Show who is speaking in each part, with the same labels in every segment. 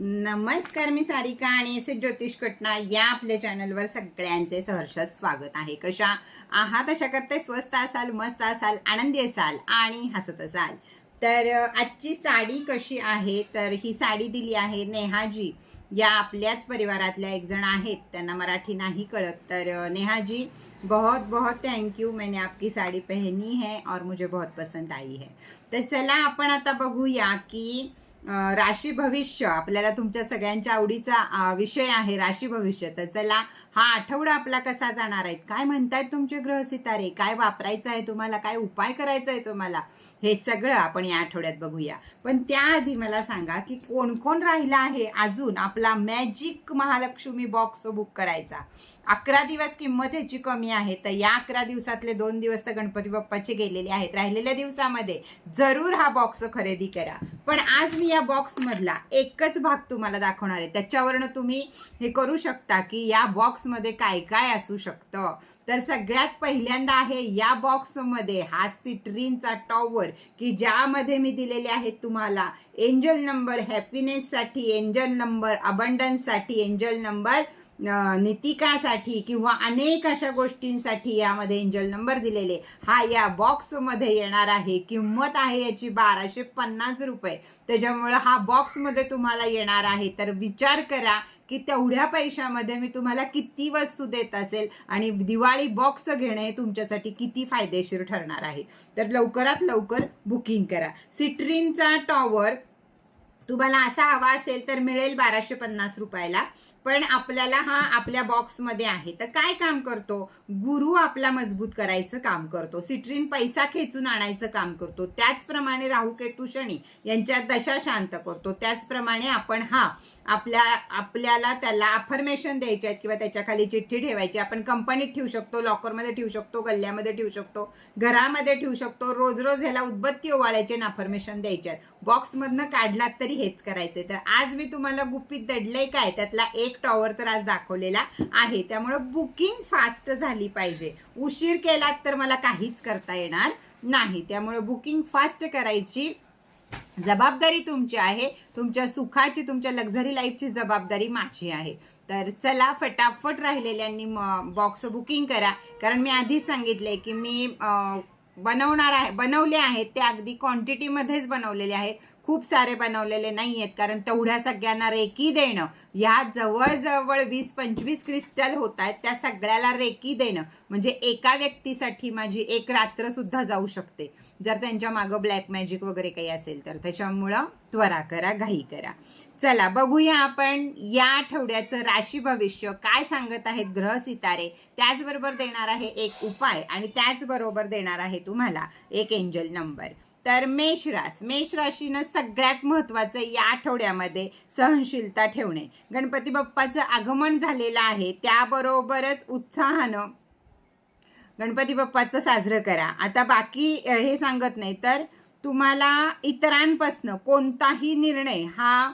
Speaker 1: नमस्कार मी सारिका आणि एस ज्योतिष कटना या आपल्या चॅनलवर सगळ्यांचे सहर्ष स्वागत आहे. कशा आहात? अशा करते स्वस्त असाल मस्त असाल आनंदी असाल आणि हसत असाल. तर आजची साडी कशी आहे? तर ही साडी दिली आहे नेहाजी. या आपल्याच परिवारातल्या एक जण आहेत. त्यांना मराठी नाही कळत. तर नेहाजी बहुत बहुत थँक्यू यू मैंने आपकी साड़ी पहनी है और मुझे बहुत पसंद आई है. तर चला आपण आता बघूया की राशी भविष्य आपल्याला तुमच्या सगळ्यांच्या आवडीचा विषय आहे राशी भविष्य. तर चला हा आठवडा आपला कसा जाणार आहे? काय म्हणतायत तुमचे ग्रह सितारे? काय वापरायचं आहे तुम्हाला? काय उपाय करायचा आहे तुम्हाला? हे सगळं आपण या आठवड्यात बघूया. पण त्याआधी मला सांगा की कोण कोण राहिला आहे अजून आपला मॅजिक महालक्ष्मी बॉक्स बुक करायचा? अकरा दिवस किंमत ह्याची कमी आहे तर या अकरा दिवसातले दोन दिवस तर गणपती बाप्पाचे गेलेले आहेत. राहिलेल्या दिवसामध्ये जरूर हा बॉक्स खरेदी करा. पण आज मी या बॉक्स मधला एकच भाग तुम्हाला दाखवणार आहे. त्याच्यावरनं तुम्ही हे करू शकता की या बॉक्समध्ये काय काय असू शकतं. तर सगळ्यात पहिल्यांदा आहे या बॉक्समध्ये हा सिट्रीनचा टॉवर की ज्यामध्ये मी दिलेले आहेत तुम्हाला. एंजल नंबर हॅपीनेससाठी एंजल नंबर अबंडन्ससाठी एंजल नंबर नितिकासाठी नीतिकासाठी किंवा अनेक अशा गोष्टींसाठी यामध्ये एंजल नंबर दिलेले. हा या बॉक्समध्ये येणार आहे. किंमत आहे याची बाराशे पन्नास रुपये. त्याच्यामुळं हा बॉक्समध्ये तुम्हाला येणार आहे. तर विचार करा की तेवढ्या पैशामध्ये मी तुम्हाला किती वस्तू देत असेल आणि दिवाळी बॉक्स घेणे हे तुमच्यासाठी किती फायदेशीर ठरणार आहे. तर लवकरात लवकर बुकिंग करा. सिट्रीनचा टॉवर तुम्हाला असा हवा असेल तर मिळेल बाराशे पन्नास रुपयाला. पण आपल्याला हा आपल्या बॉक्समध्ये आहे. तर काय काम करतो? गुरु आपला मजबूत करायचं काम करतो. सिट्रीन पैसा खेचून आणायचं काम करतो. त्याचप्रमाणे राहू केतू शनी यांच्या दशा शांत करतो. त्याचप्रमाणे आपण हा आपल्या आपल्याला त्याला अफर्मेशन द्यायचे आहेत किंवा त्याच्याखाली चिठ्ठी ठेवायची. आपण कंपनीत ठेवू शकतो लॉकरमध्ये ठेवू शकतो गल्ल्यामध्ये ठेवू शकतो घरामध्ये ठेवू शकतो. रोज रोज ह्याला उदबत्ती ओवाळायचे आणि अफर्मेशन द्यायचे आहेत. बॉक्समधनं काढलात तरी हेच करायचंय. तर आज मी तुम्हाला गुपित दडलंय काय? त्यातला एक टॉवर तर आज दाखवलेला आहे. त्यामुळं बुकिंग फास्ट झाली पाहिजे. उशीर केलात तर मला काहीच करता येणार नाही. त्यामुळं बुकिंग फास्ट करायची जबाबदारी तुमची आहे. तुमच्या सुखाची तुमच्या लक्झरी लाईफची जबाबदारी माझी आहे. तर चला फटाफट राहिलेल्यांनी बॉक्स बुकिंग करा. कारण मी आधीच सांगितलंय की मी बनवणार आहे बनवले आहेत. ते अगदी क्वांटिटीमध्येच बनवलेले आहेत. खूप सारे बनवलेले नाही आहेत कारण तेवढ्या सगळ्यांना रेकी देणं या जवळजवळ वीस पंचवीस क्रिस्टल होत आहेत त्या सगळ्याला रेकी देणं. म्हणजे एका व्यक्तीसाठी माझी एक रात्र सुद्धा जाऊ शकते. जर त्यांच्या मागं ब्लॅक मॅजिक वगैरे काही असेल तर. त्याच्यामुळं त्वरा करा घाई करा. चला बघूया आपण या आठवड्याचं राशी भविष्य काय सांगत आहेत ग्रह सितारे. त्याचबरोबर देणार आहे एक उपाय आणि त्याचबरोबर देणार आहे तुम्हाला एक एंजल नंबर तर मेषरास मेषराशीनं मेष राशीनं सगळ्यात महत्वाचं या आठवड्यामध्ये सहनशीलता ठेवणे. गणपती बाप्पाचं आगमन झालेलं आहे त्याबरोबरच उत्साहानं गणपती बाप्पाचं साजरं करा. आता बाकी हे सांगत नाही तर तुम्हाला इतरांपासनं कोणताही निर्णय हा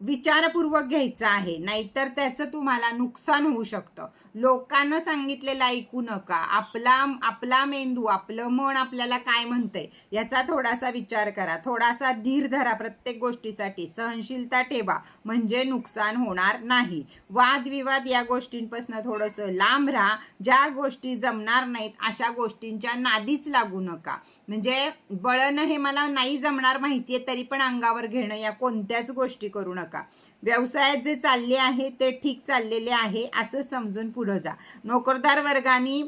Speaker 1: विचारपूर्वक घ्यायचा आहे. नाहीतर त्याचं तुम्हाला नुकसान होऊ शकतं. लोकांना सांगितलेलं ऐकू नका. आपला आपला मेंदू आपलं मन आपल्याला काय म्हणतंय याचा थोडासा विचार करा. थोडासा धीर धरा प्रत्येक गोष्टीसाठी. सहनशीलता ठेवा. म्हणजे नुकसान होणार नाही. वादविवाद या गोष्टींपासून थोडंसं लांब राहा. ज्या गोष्टी जमणार नाहीत अशा गोष्टींच्या नादीच लागू नका. म्हणजे बळणं हे मला नाही जमणार माहितीये तरी पण अंगावर घेणं या कोणत्याच गोष्टी करू नका. व्यवसायात जे चालले आहे ते ठीक चाललेले आहे असं समजून पुढं जा. नोकरदार वर्गाने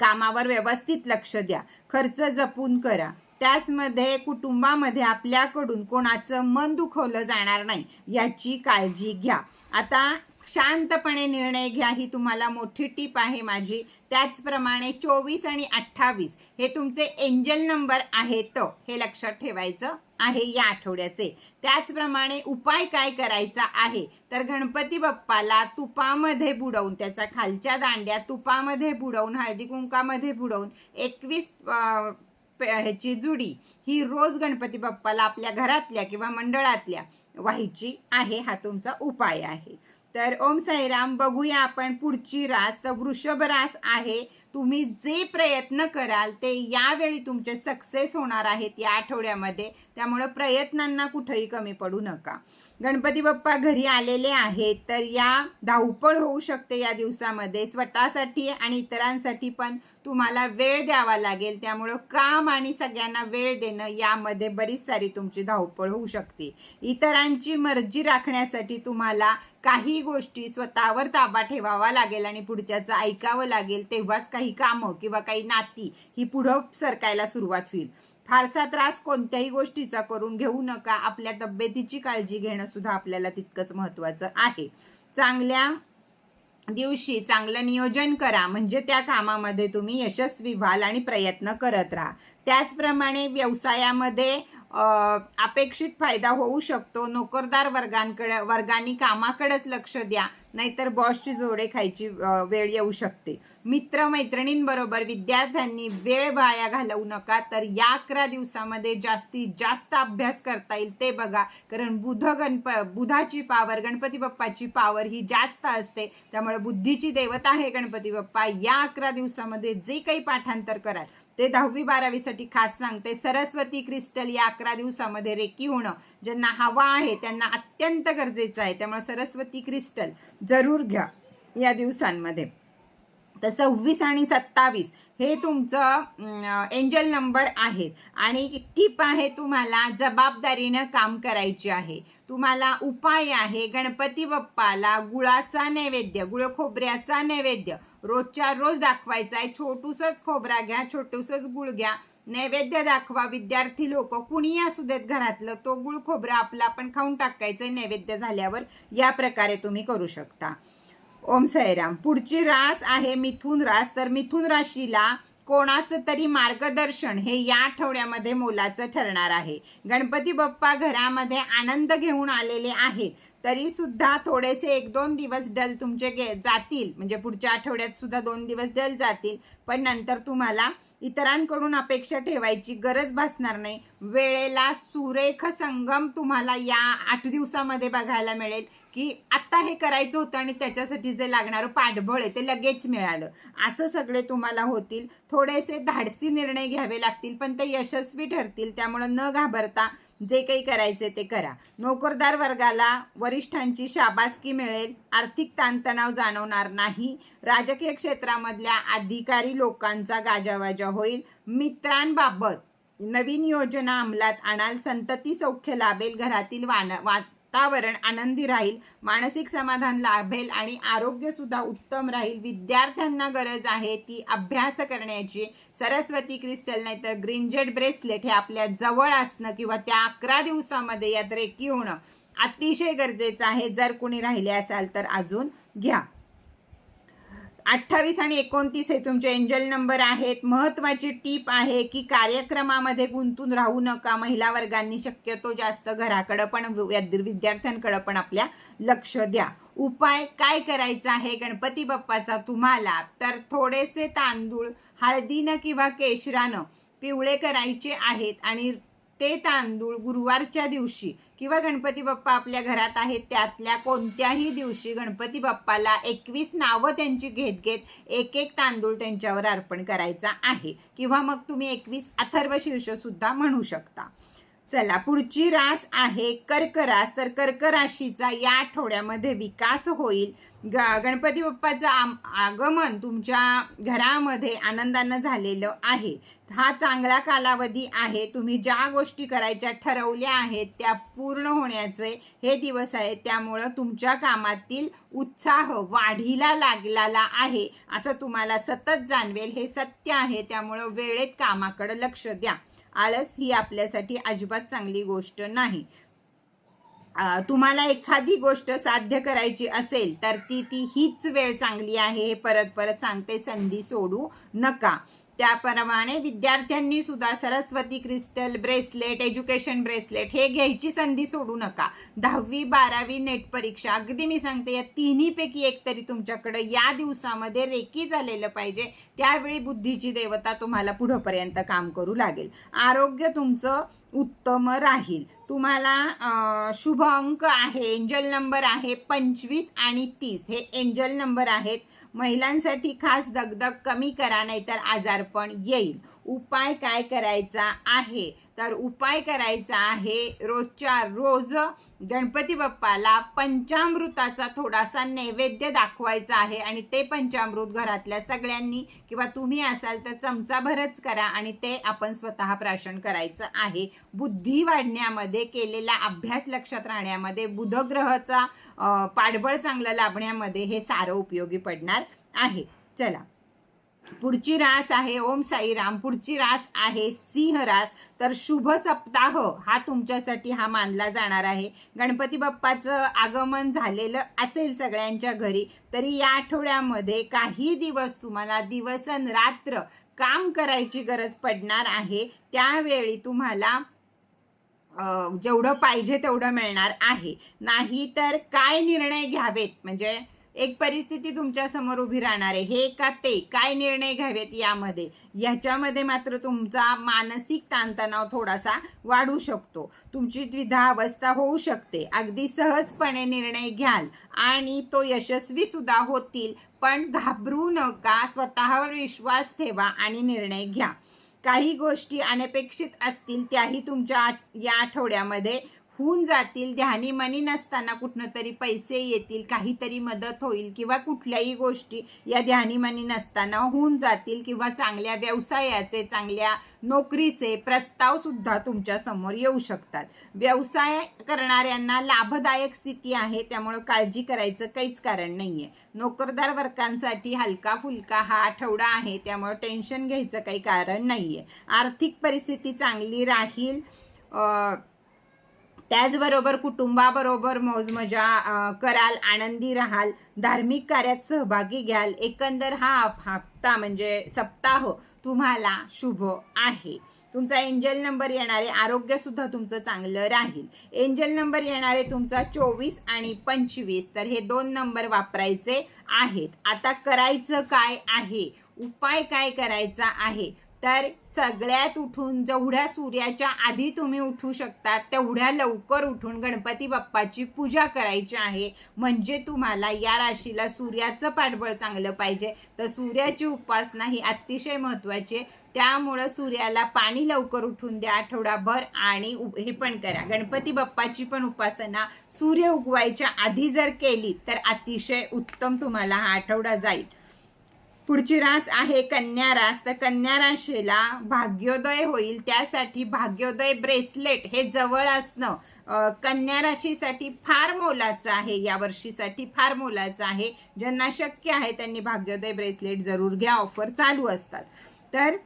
Speaker 1: कामावर व्यवस्थित लक्ष द्या. खर्च जपून करा. त्याचमध्ये कुटुंबामध्ये आपल्याकडून कोणाचं मन दुखवलं जाणार नाही याची काळजी घ्या. आता शांतपणे निर्णय घ्या ही तुम्हाला मोठी टीप आहे माझी. त्याचप्रमाणे चोवीस आणि अठ्ठावीस हे तुमचे एंजल नंबर आहेत. हे लक्षात ठेवायचं आहे या आठवड्याचे. त्याचप्रमाणे उपाय काय करायचा आहे? तर गणपती बाप्पाला तुपामध्ये बुडवून त्याच्या खालच्या दांड्या तुपामध्ये बुडवून हळदी कुंकामध्ये बुडवून एकवीस ह्याची जुडी ही रोज गणपती बाप्पाला आपल्या घरातल्या किंवा मंडळातल्या व्हायची आहे. हा तुमचा उपाय आहे. तर ओम साईराम बघूया आपण पुढची रास. तर वृषभ रास आहे. तुम्ही जे प्रयत्न कराल ते यावेळी तुमचे सक्सेस होणार आहेत या आठवड्यामध्ये. त्यामुळे प्रयत्नांना कुठेही कमी पडू नका. गणपती बाप्पा घरी आलेले आहेत तर या धावपळ होऊ शकते या दिवसामध्ये. स्वतःसाठी आणि इतरांसाठी पण तुम्हाला वेळ द्यावा लागेल. त्यामुळं काम आणि सगळ्यांना वेळ देणं यामध्ये बरीच सारी तुमची धावपळ होऊ शकते. इतरांची मर्जी राखण्यासाठी तुम्हाला काही गोष्टी स्वतःवर ताबा ठेवावा लागेल आणि पुढच्याचं ऐकावं लागेल तेव्हाच काही कामं किंवा काही नाती ही पुढं सरकायला सुरुवात होईल. फारसा त्रास कोणत्याही गोष्टीचा करून घेऊ नका. आपल्या तब्येतीची काळजी घेणं सुद्धा आपल्याला तितकंच महत्वाचं आहे. चांगल्या दिवशी चांगलं नियोजन करा. म्हणजे त्या कामामध्ये तुम्ही यशस्वी व्हाल आणि प्रयत्न करत राहा. त्याचप्रमाणे व्यवसायामध्ये अपेक्षित फायदा होऊ शकतो. नोकरदार वर्गांकडे वर्गांनी कामाकडेच लक्ष द्या. नाहीतर बॉसची जोडे खायची वेळ येऊ शकते. मित्र मैत्रिणींबरोबर विद्यार्थ्यांनी वेळ वाया घालवू नका तर या अकरा दिवसामध्ये जास्तीत जास्त अभ्यास करता येईल ते बघा. कारण बुध गणप बुधाची पावर गणपती बाप्पाची पावर ही जास्त असते. त्यामुळे बुद्धीची देवता आहे गणपती बाप्पा. या अकरा दिवसामध्ये जे काही पाठांतर कराल ते दहावी बारावीसाठी खास सांगते. सरस्वती क्रिस्टल या अकरा दिवसामध्ये रेकी होणं ज्यांना हवा आहे त्यांना अत्यंत गरजेचं आहे. त्यामुळे सरस्वती क्रिस्टल जरूर घ्या या दिवसांमध्ये. तर सव्वीस आणि सत्तावीस हे तुमचं एंजल नंबर आहेत आणि टीप आहे तुम्हाला जबाबदारीनं काम करायची आहे. तुम्हाला उपाय आहे गणपती बाप्पाला गुळाचा नैवेद्य गुळ खोबऱ्याचा नैवेद्य रोजच्या रोज दाखवायचा आहे. छोटूसच खोबरा घ्या छोटूसच गुळ घ्या. नैवेद्य दाखवा विद्यार्थी लोक कुणी असू देत घरातलं तो गुळ खोबरा आपला आपण खाऊन टाकायचं नैवेद्य झाल्यावर या प्रकारे तुम्ही करू शकता. ओम साईराम पुढची रास आहे मिथुन रास. तर मिथुन राशीला कोणाचं तरी मार्गदर्शन हे या आठवड्यामध्ये मोलाचं ठरणार आहे. गणपती बाप्पा घरामध्ये आनंद घेऊन आलेले आहेत. तरी सुद्धा थोडेसे एक दोन दिवस डल तुमचे गे जातील. म्हणजे पुढच्या आठवड्यात सुद्धा दोन दिवस डल जातील. पण नंतर तुम्हाला इतरांकडून अपेक्षा ठेवायची गरज भासणार नाही. वेळेला सुरेख संगम तुम्हाला या आठ दिवसामध्ये बघायला मिळेल की आत्ता हे करायचं होतं आणि त्याच्यासाठी जे लागणारं पाठबळ आहे ते लगेच मिळालं. असं सगळे तुम्हाला होतील. थोडेसे धाडसी निर्णय घ्यावे लागतील पण ते यशस्वी ठरतील. त्यामुळं न घाबरता जे काही करायचे ते करा. नोकरदार वर्गाला वरिष्ठांची शाबासकी मिळेल आर्थिक ताणतणाव जाणवणार नाही राजकीय क्षेत्रामधल्या अधिकारी लोकांचा गाजावाजा होईल. मित्रांबाबत नवीन योजना अंमलात आणाल संतती सौख्य लाभेल घरातील वान वातावरण आनंदी राहील मानसिक समाधान लाभेल आणि आरोग्यसुद्धा उत्तम राहील. विद्यार्थ्यांना गरज आहे ती अभ्यास करण्याची. सरस्वती क्रिस्टल नाही तर ग्रीनजेड ब्रेसलेट हे आपल्या जवळ असणं किंवा त्या अकरा दिवसामध्ये यात रेकी होणं अतिशय गरजेचं आहे. जर कुणी राहिले असाल तर अजून घ्या. अठ्ठावीस आणि एकोणतीस हे तुमचे एंजल नंबर आहेत. महत्वाची टीप आहे की कार्यक्रमामध्ये गुंतून राहू नका. महिला वर्गांनी शक्यतो जास्त घराकडं पण विद्यार्थ्यांकडं पण आपल्या लक्ष द्या. उपाय काय करायचा आहे? गणपती बाप्पाचा तुम्हाला तर थोडेसे तांदूळ हळदीनं किंवा केशरानं पिवळे करायचे आहेत आणि ते तांदूळ गुरुवारच्या दिवशी किंवा गणपती बाप्पा आपल्या घरात आहेत त्यातल्या कोणत्याही दिवशी गणपती बाप्पाला एकवीस नावं त्यांची घेत घेत एक एक तांदूळ त्यांच्यावर अर्पण करायचा आहे. किंवा मग तुम्ही एकवीस अथर्व शीर्षसुद्धा म्हणू शकता. चला पुढची रास आहे कर्क रास तर कर्क राशीचा या आठवड्यामध्ये विकास होईल. ग गणपती बाप्पाचं आम आगमन तुमच्या घरामध्ये आनंदानं झालेलं आहे. हा चांगला कालावधी आहे. तुम्ही ज्या गोष्टी करायच्या ठरवल्या आहेत त्या पूर्ण होण्याचे हे दिवस आहेत. त्यामुळं तुमच्या कामातील उत्साह वाढीला लागलेला आहे. असं तुम्हाला सतत जाणवेल. हे सत्य आहे. त्यामुळं वेळेत कामाकडं लक्ष द्या. आळस ही आपल्यासाठी अजिबात चांगली गोष्ट नाही. तुम्हाला एखादी गोष्ट साध्य करायची असेल तर ती ती हीच वेळ चांगली आहे हे परत परत सांगते संधी सोडू नका. त्याप्रमाणे विद्यार्थ्यांनी सुद्धा Saraswati crystal bracelet education bracelet हे घ्यायची संधी सोडू नका. दहावी बारावी नेट परीक्षा अगदी मी सांगते या तिन्हीपैकी एक तरी तुमच्याकडे या दिवसामध्ये रेकी झालेलं पाहिजे. त्यावेळी बुद्धीची देवता तुम्हाला पुढंपर्यंत काम करू लागेल. आरोग्य तुमचं उत्तम राहील. तुम्हाला शुभ अंक आहे एंजल नंबर आहे पंचवीस आणि तीस. हे एंजल नंबर आहेत महिलांसाठी खास दगदग कमी करा नाहीतर आजारपण येईल. उपाय काय करायचा आहे? तर उपाय करायचा आहे रोजच्या रोज गणपती बाप्पाला पंचामृताचा थोडासा नैवेद्य दाखवायचा आहे आणि ते पंचामृत घरातल्या सगळ्यांनी किंवा तुम्ही असाल तर चमचाभरच करा आणि ते आपण स्वतः प्राशन करायचं आहे. बुद्धी वाढण्यामध्ये केलेला अभ्यास लक्षात राहण्यामध्ये बुधग्रहाचा पाठबळ चांगलं लाभण्यामध्ये हे सारं उपयोगी पडणार आहे. चला. पुढची रास आहे ओम साईराम. पुढची रास आहे सिंह रास. तर शुभ सप्ताह हा तुमच्यासाठी हा मानला जाणार आहे. गणपती बाप्पाचं आगमन झालेलं असेल सगळ्यांच्या घरी तरी या आठवड्यामध्ये काही दिवस तुम्हाला दिवसन रात्र काम करायची गरज पडणार आहे. त्यावेळी तुम्हाला जेवढं पाहिजे तेवढं मिळणार आहे. नाही तर काय निर्णय घ्यावेत? म्हणजे एक परिस्थिती तुमच्यासमोर उभी राहणार आहे. हे का ते? काय निर्णय घ्यावेत यामध्ये? ह्याच्यामध्ये मात्र तुमचा मानसिक ताणतणाव थोडासा वाढू शकतो. तुमची द्विधा अवस्था होऊ शकते. अगदी सहजपणे निर्णय घ्याल आणि तो यशस्वी सुद्धा होतील पण घाबरू नका. स्वतःवर विश्वास ठेवा आणि निर्णय घ्या. काही गोष्टी अनपेक्षित असतील त्याही तुमच्या आठ- या आठवड्यामध्ये होऊन जातील. ध्यानीमनी नसताना कुठनं तरी पैसे येतील काहीतरी मदत होईल किंवा कुठल्याही गोष्टी या ध्यानीमनी नसताना होऊन जातील किंवा चांगल्या व्यवसायाचे चांगल्या नोकरीचे प्रस्तावसुद्धा तुमच्यासमोर येऊ शकतात. व्यवसाय करणाऱ्यांना लाभदायक स्थिती आहे त्यामुळं काळजी करायचं काहीच कारण नाही आहे नोकरदार वर्गांसाठी हलका फुलका हा आठवडा आहे त्यामुळं टेन्शन घ्यायचं काही कारण नाही आहे आर्थिक परिस्थिती चांगली राहील त्याचबरोबर कुटुंबाबरोबर मौजमजा कराल आनंदी राहाल धार्मिक कार्यात सहभागी घ्याल एकंदर हा हप्ता म्हणजे सप्ताह तुम्हाला शुभ आहे. तुमचा एंजल नंबर येणारे आरोग्य सुद्धा तुमचं चांगलं राहील. एंजल नंबर येणारे तुमचा चोवीस आणि पंचवीस तर हे दोन नंबर वापरायचे आहेत. आता करायचं काय आहे? उपाय काय करायचा आहे? तर सगळ्यात उठून जेवढ्या सूर्याच्या आधी तुम्ही उठू शकता तेवढ्या लवकर उठून गणपती बाप्पाची पूजा करायची आहे. म्हणजे तुम्हाला या राशीला सूर्याचं पाठबळ चांगलं पाहिजे. तर सूर्याची उपासना ही अतिशय महत्त्वाची आहे. त्यामुळं सूर्याला पाणी लवकर उठून द्या आठवडाभर आणि उ- हे पण करा. गणपती बाप्पाची पण उपासना सूर्य उगवायच्या आधी जर केली तर अतिशय उत्तम तुम्हाला हा आठवडा जाईल. पुढची रास आहे कन्या रास. तर कन्या राशीला भाग्योदय होईल. त्यासाठी भाग्योदय ब्रेसलेट हे जवळ असणं कन्या राशीसाठी फार मोलाचं आहे. या वर्षीसाठी फार मोलाचं आहे. ज्यांना शक्य आहे त्यांनी भाग्योदय ब्रेसलेट जरूर घ्या. ऑफर चालू असतात. तर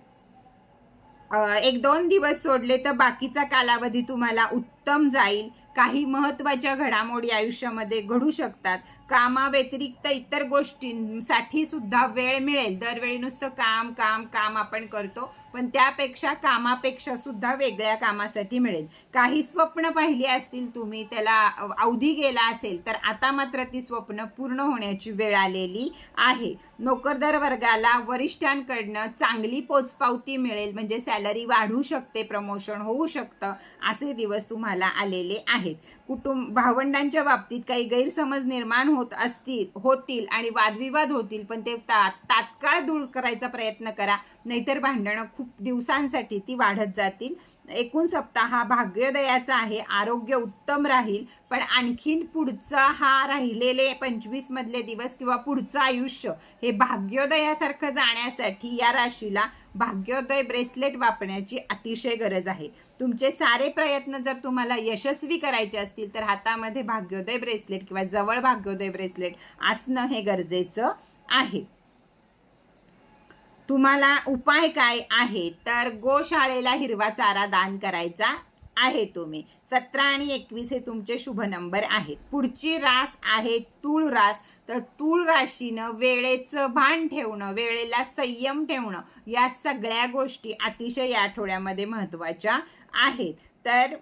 Speaker 1: एक दोन दिवस सोडले तर बाकीचा कालावधी तुम्हाला उत्तम उत्तम जाईल. काही महत्त्वाच्या घडामोडी आयुष्यामध्ये घडू शकतात. कामाव्यतिरिक्त इतर गोष्टींसाठी सुद्धा वेळ मिळेल. दरवेळी नुसतं काम काम काम आपण करतो पण त्यापेक्षा कामापेक्षा सुद्धा वेगळ्या कामासाठी मिळेल. काही स्वप्न पाहिली असतील तुम्ही त्याला अवधी गेला असेल तर आता मात्र ती स्वप्न पूर्ण होण्याची वेळ आलेली आहे. नोकरदार वर्गाला वरिष्ठांकडनं चांगली पोचपावती मिळेल म्हणजे सॅलरी वाढू शकते प्रमोशन होऊ शकतं असे दिवस तुम्हाला आलेले आहेत. कुटुंब भावंडांच्या बाबतीत काही गैरसमज निर्माण होत असतील होतील आणि वादविवाद होतील पण ते ता तात्काळ दूर करायचा प्रयत्न करा. नाहीतर भांडणं खूप दिवसांसाठी ती वाढत जातील. एकूण सप्ताह हा भाग्योदयाचा आहे आरोग्य उत्तम राहील पण आणखीन पुढचा हा राहिलेले पंचवीस मधले दिवस किंवा पुढचं आयुष्य हे भाग्योदयासारखं जाण्यासाठी या राशीला भाग्योदय ब्रेसलेट वापरण्याची अतिशय गरज आहे. तुमचे सारे प्रयत्न जर तुम्हाला यशस्वी करायचे असतील तर हातामध्ये भाग्योदय ब्रेसलेट किंवा जवळ भाग्योदय ब्रेसलेट असणं हे गरजेचं आहे. तुम्हाला उपाय काय आहे तर गोशाळेला हिरवा चारा दान करायचा आहे तुम्ही. सतरा आणि एकवीस हे तुमचे शुभ नंबर आहेत. पुढची रास आहे तूळ रास. तर तूळ राशीनं वेळेचं भान ठेवणं वेळेला संयम ठेवणं या सगळ्या गोष्टी अतिशय या आठवड्यामध्ये महत्त्वाच्या आहेत. तर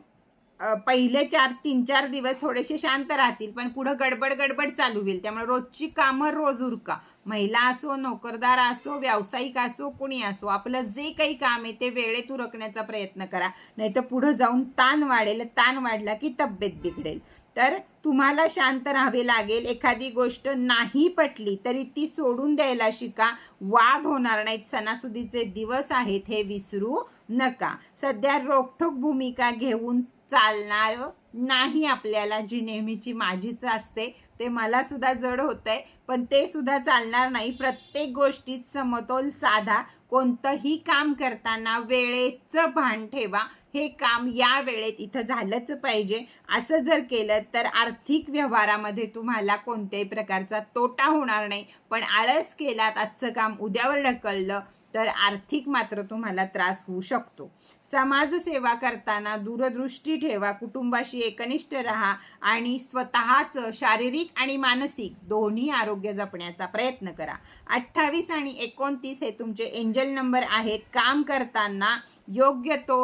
Speaker 1: पहिले चार तीन चार दिवस थोडेसे शांत राहतील पण पुढं गडबड गडबड चालू होईल. त्यामुळे रोजची कामं रोज उरका. महिला असो नोकरदार असो व्यावसायिक असो कोणी असो आपलं जे काही काम आहे ते वेळेत उरकण्याचा प्रयत्न करा. नाहीतर पुढं जाऊन ताण वाढेल ताण वाढला की तब्येत बिघडेल. तर तुम्हाला शांत राहावे लागेल. एखादी गोष्ट नाही पटली तरी ती सोडून द्यायला शिका. वाद होणार नाहीत. सणासुदीचे दिवस आहेत हे विसरू नका. सध्या रोखठोक भूमिका घेऊन चालणार नाही आपल्याला जी नेहमीची माझीच असते ते मला सुद्धा जड होत आहे पण ते सुद्धा चालणार नाही. प्रत्येक गोष्टीत समतोल साधा. कोणतंही काम करताना वेळेचं भान ठेवा. हे काम या वेळेत इथं झालंच पाहिजे. असं जर केलं तर आर्थिक व्यवहारामध्ये तुम्हाला कोणत्याही प्रकारचा तोटा होणार नाही. पण आळस केलात आजचं काम उद्यावर ढकललं तर आर्थिक मात्र तुम्हाला त्रास होऊ शकतो. समाजसेवा करताना दूरदृष्टी ठेवा कुटुंबाशी एकनिष्ठ राहा आणि स्वतःचं शारीरिक आणि मानसिक दोन्ही आरोग्य जपण्याचा प्रयत्न करा. अठ्ठावीस आणि एकोणतीस हे तुमचे एंजल नंबर आहेत. काम करताना योग्य तो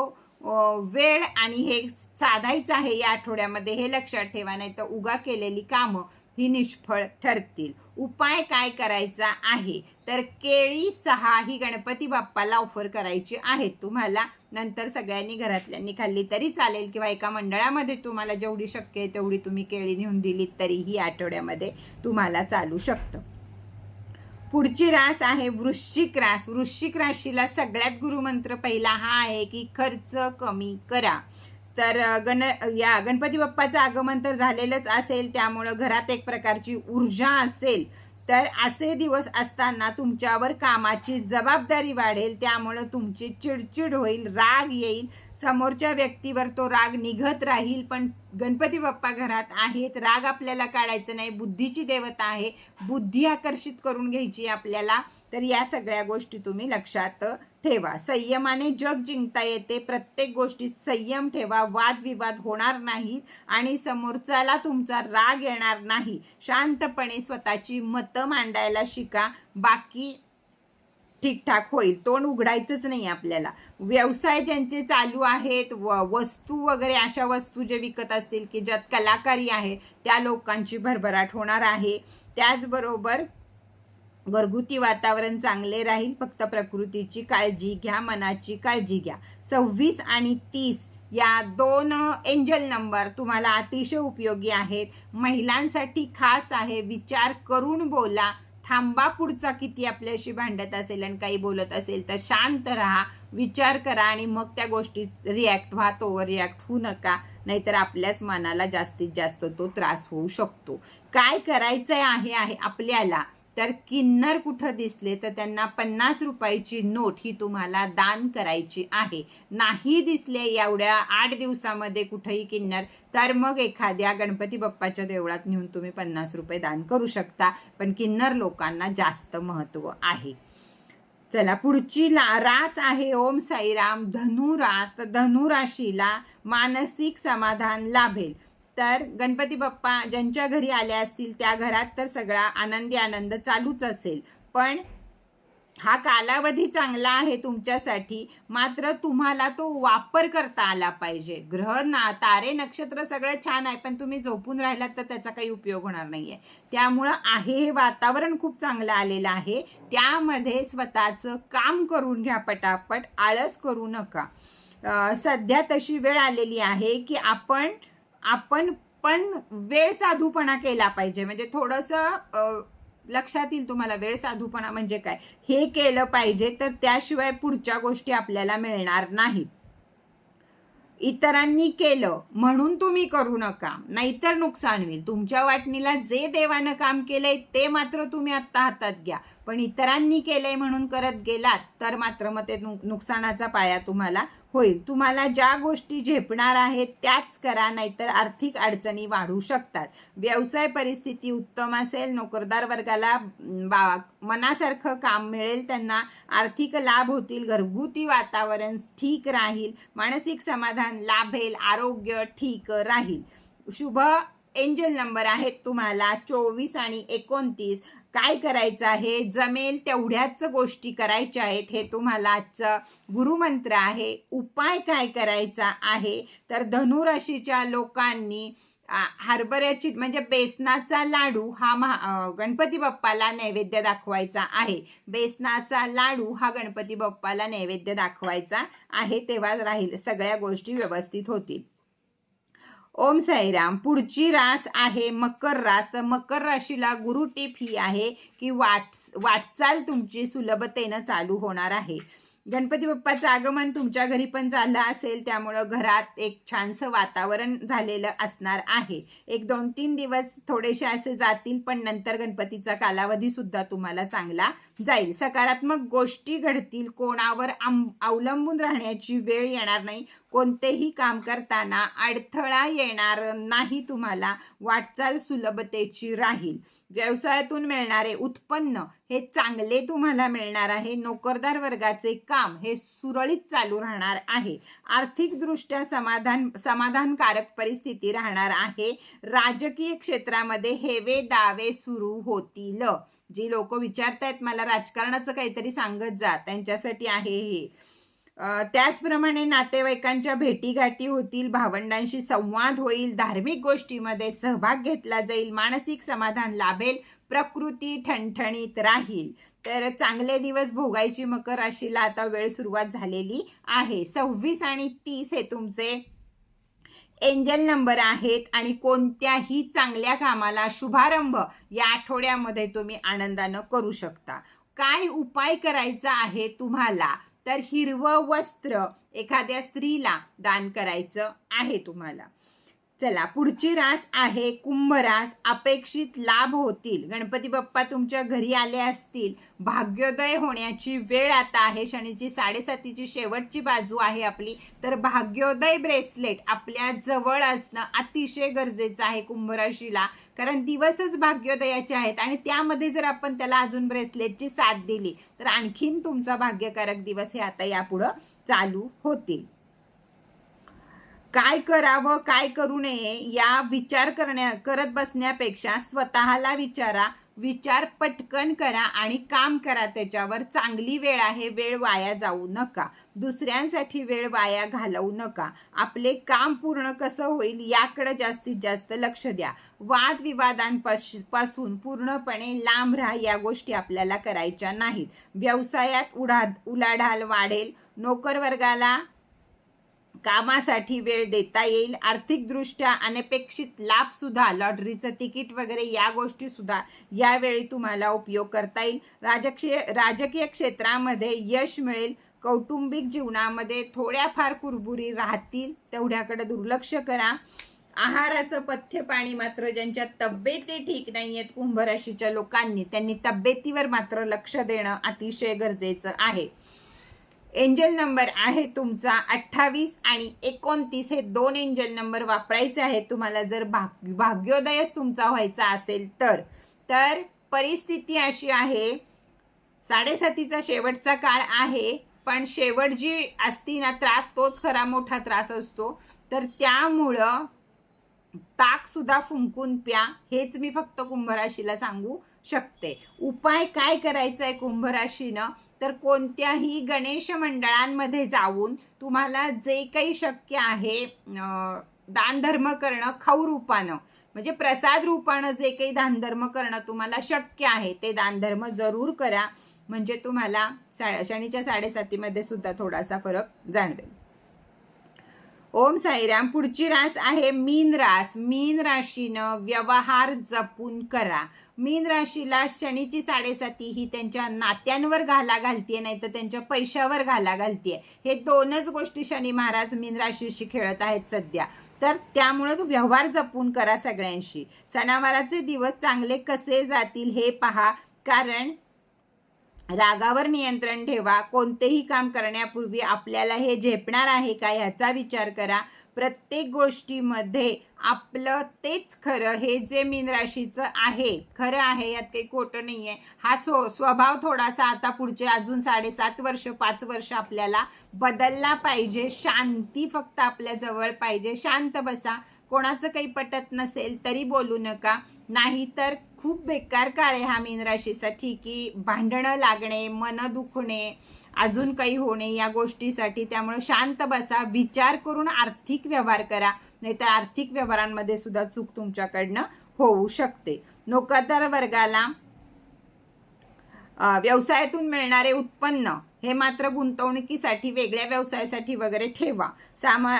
Speaker 1: वेळ आणि हे साधायचं आहे या आठवड्यामध्ये हे लक्षात ठेवा नाही तर उगा केलेली कामं ही निष्फळ ठरतील. उपाय काय करायचा आहे? तर केळी सहा ही गणपती बाप्पाला ऑफर करायची आहेत. तुम्हाला नंतर सगळ्यांनी घरातल्यांनी खाल्ली तरी चालेल किंवा एका मंडळामध्ये तुम्हाला जेवढी शक्य आहे तेवढी तुम्ही केळी नेऊन दिलीत तरीही आठवड्यामध्ये तुम्हाला चालू शकतं. पुढची रास आहे वृश्चिक रास. वृश्चिक राशीला सगळ्यात गुरुमंत्र पहिला हा आहे की खर्च कमी करा. तर गण या गणपती बाप्पाचं आगमन तर झालेलंच असेल त्यामुळं घरात एक प्रकारची ऊर्जा असेल तर असे दिवस असताना तुमच्यावर कामाची जबाबदारी वाढेल त्यामुळं तुमची चिडचिड होईल राग येईल समोरच्या व्यक्तीवर तो राग निघत राहील पण गणपती बाप्पा घरात आहेत. राग आपल्याला काढायचं नाही. बुद्धीची देवता आहे. बुद्धी आकर्षित करून घ्यायची आपल्याला. तर या सगळ्या गोष्टी तुम्ही लक्षात ठेवा. संयमाने जग जिंकता येते. प्रत्येक गोष्टीत संयम ठेवा. वादविवाद होणार नाहीत आणि समोरच्याला तुमचा राग येणार नाही. शांतपणे स्वतःची मतं मांडायला शिका. बाकी ठीकठाक होईल. तोंड उघडायचंच नाही आपल्याला. व्यवसाय ज्यांचे चालू आहेत व वस्तू वगैरे अशा वस्तू जे विकत असतील की ज्यात कलाकारी आहे त्या लोकांची भरभराट होणार आहे. त्याचबरोबर घरगुती वातावरण चांगले राहील फक्त प्रकृतीची काळजी घ्या मनाची काळजी घ्या. सव्वीस आणि तीस या दोन एंजल नंबर तुम्हाला अतिशय उपयोगी आहेत. महिलांसाठी खास आहे विचार करून बोला. थांबा पुढचा किती आपल्याशी भांडत असेल आणि काही बोलत असेल तर शांत राहा विचार करा आणि मग त्या गोष्टीत रिॲक्ट व्हा तो रिॲक्ट होऊ नका. नाहीतर आपल्याच मनाला जास्तीत जास्त तो त्रास होऊ शकतो. काय करायचं आहे आहे आपल्याला? तर किन्नर कुठं दिसले तर त्यांना पन्नास रुपयाची नोट ही तुम्हाला दान करायची आहे. नाही दिसले एवढ्या आठ दिवसामध्ये कुठंही किन्नर तर मग एखाद्या गणपती बाप्पाच्या देवळात नेऊन तुम्ही पन्नास रुपये दान करू शकता. पण किन्नर लोकांना जास्त महत्त्व आहे. चला पुढची ला रास आहे. ओम साईराम धनुरास तर धनुराशीला मानसिक समाधान लाभेल. तर गणपती बाप्पा ज्यांच्या घरी आले असतील त्या घरात तर सगळा आनंदी आनंद चालूच असेल. पण हा कालावधी चांगला आहे तुमच्यासाठी. मात्र तुम्हाला तो वापर करता आला पाहिजे. ग्रह ना तारे नक्षत्र सगळं छान आहे पण तुम्ही झोपून राहिलात तर त्याचा काही उपयोग होणार नाहीये. त्यामुळं आहे हे वातावरण खूप चांगलं आलेलं आहे. त्यामध्ये स्वतःचं काम करून घ्या पटापट आळस करू नका. सध्या तशी वेळ आलेली आहे की आपण आपण पण वेळ साधूपणा केला पाहिजे. म्हणजे थोडंसं लक्षात येईल तुम्हाला वेळ साधूपणा म्हणजे काय? हे केलं पाहिजे तर त्याशिवाय पुढच्या गोष्टी आपल्याला मिळणार नाहीत. इतरांनी केलं म्हणून तुम्ही करू नका नाहीतर नुकसान होईल. तुमच्या वाटणीला जे देवानं काम केलंय ते मात्र तुम्ही आत्ता हातात घ्या. पण इतरांनी केलंय म्हणून करत गेलात तर मात्र मग ते नुकसानाचा पाया तुम्हाला होईल. तुम्हाला ज्या गोष्टी झेपणार आहेत त्याच करा नाहीतर आर्थिक अडचणी वाढू शकतात. व्यवसाय परिस्थिती उत्तम असेल नोकरदार वर्गाला बा मनासारखं काम मिळेल त्यांना आर्थिक लाभ होतील घरगुती वातावरण ठीक राहील मानसिक समाधान लाभेल आरोग्य ठीक राहील. शुभ एंजल नंबर आहेत तुम्हाला चोवीस आणि एकोणतीस. काय करायचं आहे? जमेल तेवढ्याच गोष्टी करायच्या आहेत हे तुम्हाला आजचं गुरुमंत्र आहे. उपाय काय करायचा आहे? तर धनुराशीच्या लोकांनी हरभऱ्याची म्हणजे बेसनाचा लाडू हा महा गणपती बाप्पाला नैवेद्य दाखवायचा आहे. बेसनाचा लाडू हा गणपती बाप्पाला नैवेद्य दाखवायचा आहे. तेव्हा राहील सगळ्या गोष्टी व्यवस्थित होतील. ओम साईराम. पुढची रास आहे मकर रास. तर मकर राशीला गुरु टीप ही आहे की वाट वाटचाल तुमची सुलभतेनं चालू होणार आहे. गणपती बाप्पाचं आगमन तुमच्या घरी पण झालं असेल त्यामुळं घरात एक छानसं वातावरण झालेलं असणार आहे. एक दोन तीन दिवस थोडेसे असे जातील पण नंतर गणपतीचा कालावधी सुद्धा तुम्हाला चांगला जाईल. सकारात्मक गोष्टी घडतील. कोणावर आम- अवलंबून राहण्याची वेळ येणार नाही. कोणतेही काम करताना अडथळा येणार नाही तुम्हाला. वाटचाल सुलभतेची राहील. व्यवसायातून मिळणारे उत्पन्न हे चांगले तुम्हाला मिळणार आहे. नोकरदार वर्गाचे काम हे सुरळीत चालू राहणार आहे. आर्थिकदृष्ट्या समाधान समाधानकारक परिस्थिती राहणार आहे. राजकीय क्षेत्रामध्ये हेवे दावे सुरू होतील. जी लोक विचारतायत मला राजकारणाचं काहीतरी सांगत जा. त्यांच्यासाठी आहे हे. त्याचप्रमाणे नातेवाईकांच्या भेटीगाठी होतील भावंडांशी संवाद होईल धार्मिक गोष्टीमध्ये सहभाग घेतला जाईल मानसिक समाधान लाभेल प्रकृती ठणठणीत राहील. तर चांगले दिवस भोगायची मकर राशीला आता वेळ सुरुवात झालेली आहे. सव्वीस आणि तीस हे तुमचे एंजल नंबर आहेत आणि कोणत्याही चांगल्या कामाला शुभारंभ या आठवड्यामध्ये तुम्ही आनंदानं करू शकता. काय उपाय करायचा आहे तुम्हाला? तर हिरवं वस्त्र एखाद्या स्त्रीला दान करायचं आहे तुम्हाला. चला पुढची रास आहे कुंभ रास. अपेक्षित लाभ होतील. गणपती बाप्पा तुमच्या घरी आले असतील. भाग्योदय होण्याची वेळ आता आहे. शनीची साडेसातीची शेवटची बाजू आहे आपली. तर भाग्योदय ब्रेसलेट आपल्या जवळ असणं अतिशय गरजेचं आहे कुंभ राशीला कारण दिवसच भाग्योदयाचे आहेत आणि त्यामध्ये जर आपण त्याला अजून ब्रेसलेटची साथ दिली तर आणखीन तुमचा भाग्यकारक दिवस हे आता यापुढं चालू होतील. काय करावं काय करू नये या विचार करण्या करत बसण्यापेक्षा स्वतःला विचारा विचार पटकन करा आणि काम करा. त्याच्यावर चांगली वेळ आहे वेळ वाया जाऊ नका. दुसऱ्यांसाठी वेळ वाया घालवू नका. आपले काम पूर्ण कसं होईल याकडे जास्तीत जास्त लक्ष द्या. वादविवादांपासून पूर्णपणे लांब राहा या गोष्टी आपल्याला करायच्या नाहीत. व्यवसायात उडा उलाढाल वाढेल. नोकरवर्गाला कामासाठी वेळ देता येईल. आर्थिकदृष्ट्या अनपेक्षित लाभ सुद्धा लॉटरीचं तिकीट वगैरे या गोष्टी सुद्धा यावेळी तुम्हाला उपयोग करता येईल. राजकीय राजकीय क्षेत्रामध्ये यश मिळेल. कौटुंबिक जीवनामध्ये थोड्याफार कुरबुरी राहतील तेवढ्याकडे दुर्लक्ष करा. आहाराचं पथ्य पाणी मात्र ज्यांच्या तब्येती ठीक नाही आहेत कुंभ राशीच्या लोकांनी त्यांनी तब्येतीवर मात्र लक्ष देणं अतिशय गरजेचं आहे. एंजल नंबर आहे तुमचा अठ्ठावीस आणि एकोणतीस हे दोन एंजल नंबर वापरायचे आहेत. तुम्हाला जर भाग भाग्योदयच तुमचा व्हायचा असेल तर तर परिस्थिती अशी आहे साडेसातीचा शेवटचा काळ आहे पण शेवट जी असती ना त्रास तोच खरा मोठा त्रास असतो. तर त्यामुळं ताक सुद्धा फुंकून प्या. हेच मी फक्त कुंभराशीला सांगू. शकते. उपाय काय करायचा आहे कुंभराशीनं? तर कोणत्याही गणेश मंडळांमध्ये जाऊन तुम्हाला जे काही शक्य आहे दानधर्म करणं खाऊ रूपानं म्हणजे प्रसाद रूपानं जे काही दानधर्म करणं तुम्हाला शक्य आहे ते दानधर्म जरूर करा. म्हणजे तुम्हाला सा शनीच्या साडेसातीमध्ये सुद्धा थोडासा फरक जाणवेल. ओम साईराम पुढची रास आहे मीन रास. मीन राशीनं व्यवहार जपून करा. मीन राशीला शनीची साडेसाती ही त्यांच्या नात्यांवर घाला घालतीये नाही तर त्यांच्या पैशावर घाला घालतीये. हे दोनच गोष्टी शनी महाराज मीन राशीशी खेळत आहेत सध्या. तर त्यामुळे तू व्यवहार जपून करा सगळ्यांशी. सणावाराचे दिवस चांगले कसे जातील हे पहा. कारण रागावर नियंत्रण ठेवा. कोणतेही काम करण्यापूर्वी आपल्याला हे झेपणार आहे का ह्याचा विचार करा. प्रत्येक गोष्टीमध्ये आपलं तेच खरं हे जे मीन राशीचं आहे खरं आहे यात काही खोटं नाही आहे हा स्व स्वभाव थोडासा आता पुढचे अजून साडेसात वर्ष पाच वर्ष आपल्याला बदलला पाहिजे. शांती फक्त आपल्या जवळ पाहिजे. शांत बसा. कोणाचं काही पटत नसेल तरी बोलू नका. नाहीतर खूप बेकार काळ आहे हा मीन राशीसाठी की भांडणं लागणे मन दुखणे अजून काही होणे या गोष्टीसाठी. त्यामुळे शांत बसा विचार करून आर्थिक व्यवहार करा. नाहीतर आर्थिक व्यवहारांमध्ये सुद्धा चूक तुमच्याकडनं होऊ शकते. नोकरदार वर्गाला व्यवसायातून मिळणारे उत्पन्न हे मात्र गुंतवणुकीसाठी वेगळ्या व्यवसायासाठी वगैरे ठेवा. सामा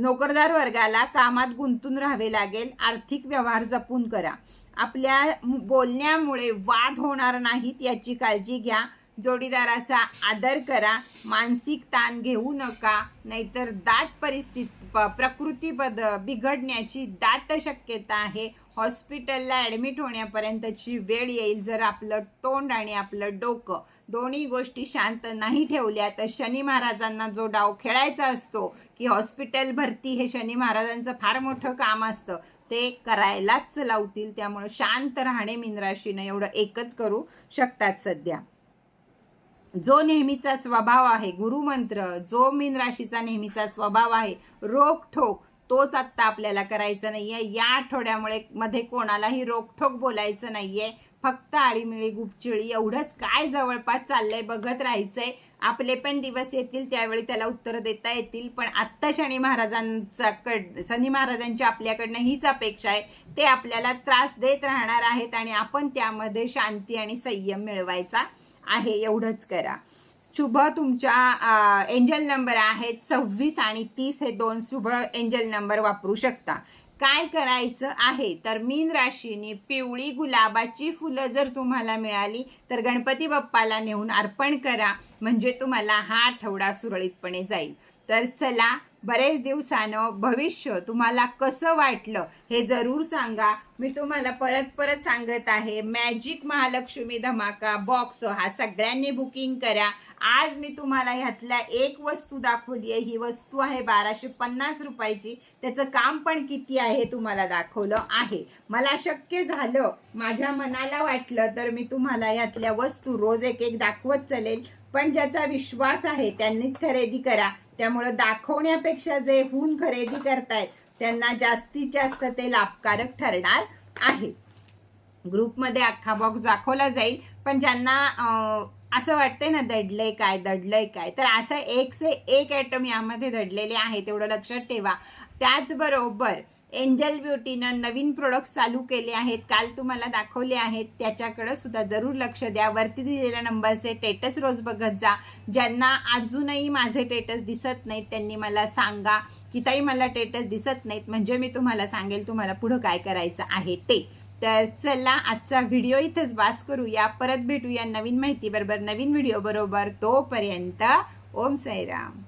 Speaker 1: नोकरदार वर्गाला कामात गुंतून राहावे लागेल. आर्थिक व्यवहार जपून करा. आपल्या बोलण्यामुळे वाद होणार नाहीत याची काळजी घ्या. जोडीदाराचा आदर करा मानसिक ताण घेऊ नका नाहीतर दाट परिस्थिती प- प्रकृती बद बिघडण्याची दाट शक्यता आहे. हॉस्पिटलला ॲडमिट होण्यापर्यंतची वेळ येईल जर आपलं तोंड आणि आपलं डोकं दोन्ही गोष्टी शांत नाही ठेवल्या तर शनी महाराजांना जो डाव खेळायचा असतो की हॉस्पिटल भरती हे शनी महाराजांचं फार मोठं काम असतं. ते करायलाच लावतील. त्यामुळं शांत राहणे मिनराशीनं एवढं एकच करू शकतात सध्या. जो नेहमीचा स्वभाव आहे गुरुमंत्र जो मीन राशीचा नेहमीचा स्वभाव आहे रोखोक तोच आत्ता आपल्याला करायचा नाहीये. या आठवड्यामुळे मध्ये कोणालाही रोखोक बोलायचं नाहीये. फक्त आळीमिळी गुपचिळी एवढंच. काय जवळपास चाललंय बघत राहायचंय. आपले पण दिवस येतील त्यावेळी त्याला उत्तर देता येतील. पण आत्ता शनी महाराजांचा कड शनी महाराजांची आपल्याकडनं हीच अपेक्षा आहे. ते आपल्याला त्रास देत राहणार आहेत आणि आपण त्यामध्ये शांती आणि संयम मिळवायचा. आहे एवढंच करा. शुभ तुमच्या एंजल नंबर आहेत सव्वीस आणि तीस हे दोन शुभ एंजल नंबर वापरू शकता. काय करायचं आहे? तर मीन राशीने पिवळी गुलाबाची फुलं जर तुम्हाला मिळाली तर गणपती बाप्पाला नेऊन अर्पण करा. म्हणजे तुम्हाला हा आठवडा सुरळीतपणे जाईल. तर चला बरेच दिवसानं भविष्य तुम्हाला कसं वाटलं हे जरूर सांगा. मी तुम्हाला परत परत सांगत आहे मॅजिक महालक्ष्मी धमाका बॉक्स हा सगळ्यांनी बुकिंग करा. आज मी तुम्हाला ह्यातल्या एक वस्तू दाखवली आहे ही वस्तू आहे बाराशे पन्नास रुपयाची. त्याचं काम पण किती आहे तुम्हाला दाखवलं आहे. मला शक्य झालं माझ्या मनाला वाटलं तर मी तुम्हाला यातल्या वस्तू रोज एक एक दाखवत चालेल. पण ज्याचा विश्वास आहे त्यांनीच खरेदी करा. त्यामुळं दाखवण्यापेक्षा जे हून खरेदी करतायत त्यांना जास्तीत जास्त ते लाभकारक ठरणार आहे. ग्रुपमध्ये अख्खा बॉक्स दाखवला जाईल. पण ज्यांना असं वाटतंय ना दडलंय काय दडलंय काय तर असं एक से एक आयटम यामध्ये दडलेले आहे तेवढं लक्षात ठेवा. त्याचबरोबर एंजल ब्युटीनं नवीन प्रोडक्ट्स चालू केले आहेत. काल तुम्हाला दाखवले आहेत. त्याच्याकडं सुद्धा जरूर लक्ष द्या. वरती दिलेल्या नंबरचे टेटस रोज बघत जा. ज्यांना अजूनही माझे टेटस दिसत नाहीत त्यांनी मला सांगा की ताई मला टेटस दिसत नाहीत. म्हणजे मी तुम्हाला सांगेल तुम्हाला पुढं काय करायचं आहे ते. तर चला आजचा व्हिडिओ इथंच वास करूया. परत भेटूया नवीन माहितीबरोबर नवीन व्हिडिओ बरोबर. तोपर्यंत ओम साईराम.